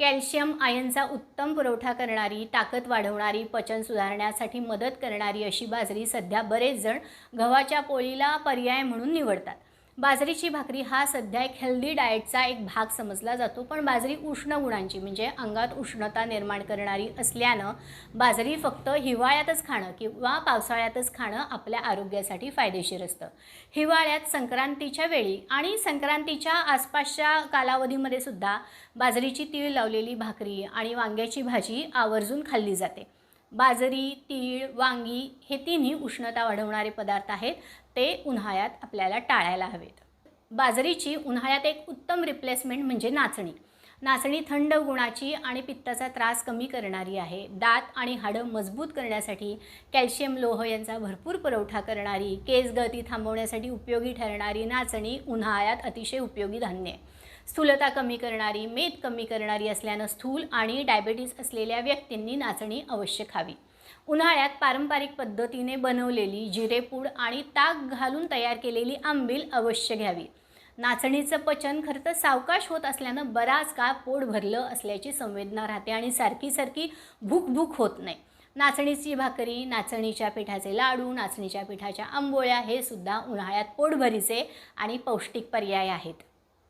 Calcium आयनचा उत्तम पुरवठा करणारी ताकद वाढवणारी पचन सुधारण्यासाठी मदत करणारी अशी बाजरी सध्या बरेच जण गव्हाच्या पोळीला पर्याय म्हणून निवडतात. बाजरीची भाकरी हा सध्या एक हेल्दी डाएटचा एक भाग समजला जातो पण बाजरी उष्ण गुणांची म्हणजे अंगात उष्णता निर्माण करणारी असल्यानं बाजरी फक्त हिवाळ्यातच खाणं किंवा पावसाळ्यातच खाणं आपल्या आरोग्यासाठी फायदेशीर असतं. हिवाळ्यात संक्रांतीच्या वेळी आणि संक्रांतीच्या आसपासच्या कालावधीमध्ये सुद्धा बाजरीची तीळ लावलेली भाकरी आणि वांग्याची भाजी आवर्जून खाल्ली जाते. बाजरी तीळ वांगी हे तिन्ही उष्णता वाढवणारे पदार्थ आहेत. ते उन्हाळ्यात आपल्याला टाळायला हवेत. बाजरीची उन्हाळ्यात एक उत्तम रिप्लेसमेंट म्हणजे नाचणी. नाचणी थंड गुणाची आणि पित्ताचा त्रास कमी करणारी आहे. दात आणि हाडं मजबूत करण्यासाठी कॅल्शियम लोह यांचा भरपूर पुरवठा करणारी केस गळती थांबवण्यासाठी उपयोगी ठरणारी नाचणी उन्हाळ्यात अतिशय उपयोगी धान्य. आहे स्थूलता कमी करणारी मेद कमी करणारी असल्यानं स्थूल आणि डायबेटीस असलेल्या व्यक्तींनी नाचणी अवश्य खावी. उन्हाळ्यात पारंपरिक पद्धतीने बनवलेली जिरेपूड आणि ताक घालून तयार केलेली आंबील अवश्य घ्यावी. नाचणीचं पचन खरं तर सावकाश होत असल्यानं बराच काळ पोट भरलं असल्याची संवेदना राहते आणि सारखी सारखी भूक भूक होत नाही. नाचणीची भाकरी नाचणीच्या पिठाचे लाडू नाचणीच्या पिठाच्या आंबोळ्या हे सुद्धा उन्हाळ्यात पोटभरीचे आणि पौष्टिक पर्याय आहेत.